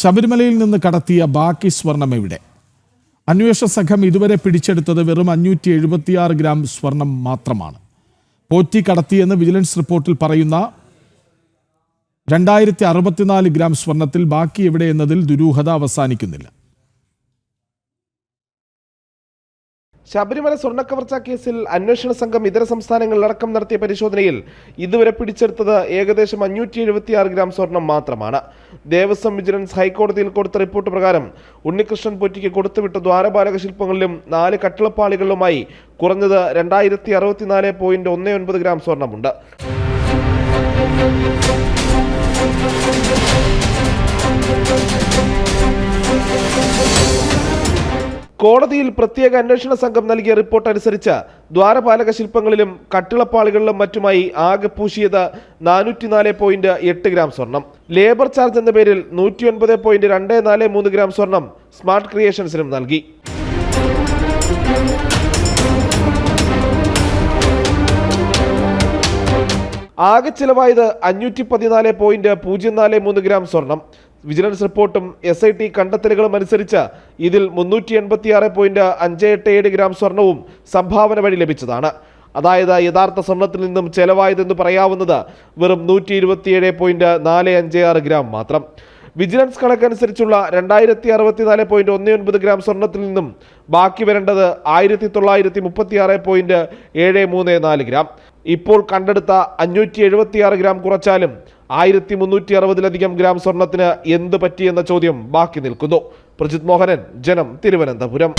ശബരിമലയിൽ നിന്ന് കടത്തിയ ബാക്കി സ്വർണം എവിടെ? അന്വേഷണ സംഘം ഇതുവരെ പിടിച്ചെടുത്തത് വെറും അഞ്ഞൂറ്റി എഴുപത്തിയാറ് ഗ്രാം സ്വർണം മാത്രമാണ്. പോറ്റി കടത്തിയെന്ന് വിജിലൻസ് റിപ്പോർട്ടിൽ പറയുന്ന രണ്ടായിരത്തി അറുപത്തിനാല് ഗ്രാം സ്വർണത്തിൽ ബാക്കി എവിടെ എന്നതിൽ ദുരൂഹത അവസാനിക്കുന്നില്ല. ശബരിമല സ്വർണക്കവർച്ച കേസിൽ അന്വേഷണ സംഘം ഇതര സംസ്ഥാനങ്ങളിലടക്കം നടത്തിയ പരിശോധനയിൽ ഇതുവരെ പിടിച്ചെടുത്തത് ഏകദേശം അഞ്ഞൂറ്റി എഴുപത്തിയാറ് ഗ്രാം സ്വർണം മാത്രമാണ്. ദേവസ്വം വിജിലൻസ് ഹൈക്കോടതിയിൽ കൊടുത്ത റിപ്പോർട്ട് പ്രകാരം ഉണ്ണികൃഷ്ണൻ പൊറ്റിക്ക് കൊടുത്തുവിട്ട ദ്വാരപാലക ശില്പങ്ങളിലും നാല് കട്ടിളപ്പാളികളിലുമായി കുറഞ്ഞത് രണ്ടായിരത്തി അറുപത്തിനാല് പോയിന്റ് ഒന്ന് ഒൻപത് ഗ്രാം സ്വർണമുണ്ട്. കോടതിയിൽ പ്രത്യേക അന്വേഷണ സംഘം നൽകിയ റിപ്പോർട്ട് അനുസരിച്ച് ദ്വാരപാലക ശില്പങ്ങളിലും കട്ടിളപ്പാളികളിലും മറ്റുമായി ആകെ പൂശിയത് നാനൂറ്റിനാല് പോയിന്റ് എട്ട് ഗ്രാം സ്വർണം. ലേബർ ചാർജ് എന്ന പേരിൽ നൂറ്റി ഒൻപത് പോയിന്റ് രണ്ട് നാല് മൂന്ന് ഗ്രാം സ്വർണം സ്മാർട്ട് ക്രിയേഷൻസിനും നൽകി. ആകെ ചിലവായത് അഞ്ഞൂറ്റി പതിനാല് പോയിന്റ് പൂജ്യം നാല് മൂന്ന് ഗ്രാം സ്വർണം. വിജിലൻസ് റിപ്പോർട്ടും എസ് ഐ ടി കണ്ടെത്തലുകളും അനുസരിച്ച് ഇതിൽ മുന്നൂറ്റി എൺപത്തിയാറ് പോയിന്റ് അഞ്ച് എട്ട് ഏഴ് ഗ്രാം സ്വർണവും സംഭാവന വഴി ലഭിച്ചതാണ്. അതായത് യഥാർത്ഥ സ്വർണത്തിൽ നിന്നും ചെലവായതെന്ന് പറയാവുന്നത് വെറും നൂറ്റി ഇരുപത്തിയേഴ് പോയിന്റ് നാല് അഞ്ച് ആറ് ഗ്രാം മാത്രം. വിജിലൻസ് കണക്കനുസരിച്ചുള്ള രണ്ടായിരത്തി അറുപത്തിനാല് പോയിന്റ് ഒന്ന് ഒൻപത് ഗ്രാം സ്വർണത്തിൽ നിന്നും ബാക്കി വരേണ്ടത് ആയിരത്തി തൊള്ളായിരത്തി മുപ്പത്തി ആറ് പോയിന്റ് ഏഴ് മൂന്ന് നാല് ഗ്രാം. ഇപ്പോൾ കണ്ടെടുത്ത അഞ്ഞൂറ്റി എഴുപത്തിയാറ് ഗ്രാം കുറച്ചാലും ആയിരത്തി മുന്നൂറ്റി അറുപതിലധികം ഗ്രാം സ്വർണത്തിന് എന്ത് പറ്റിയെന്ന ചോദ്യം ബാക്കി നിൽക്കുന്നു. പ്രജിത് മോഹനൻ ജനം തിരുവനന്തപുരം.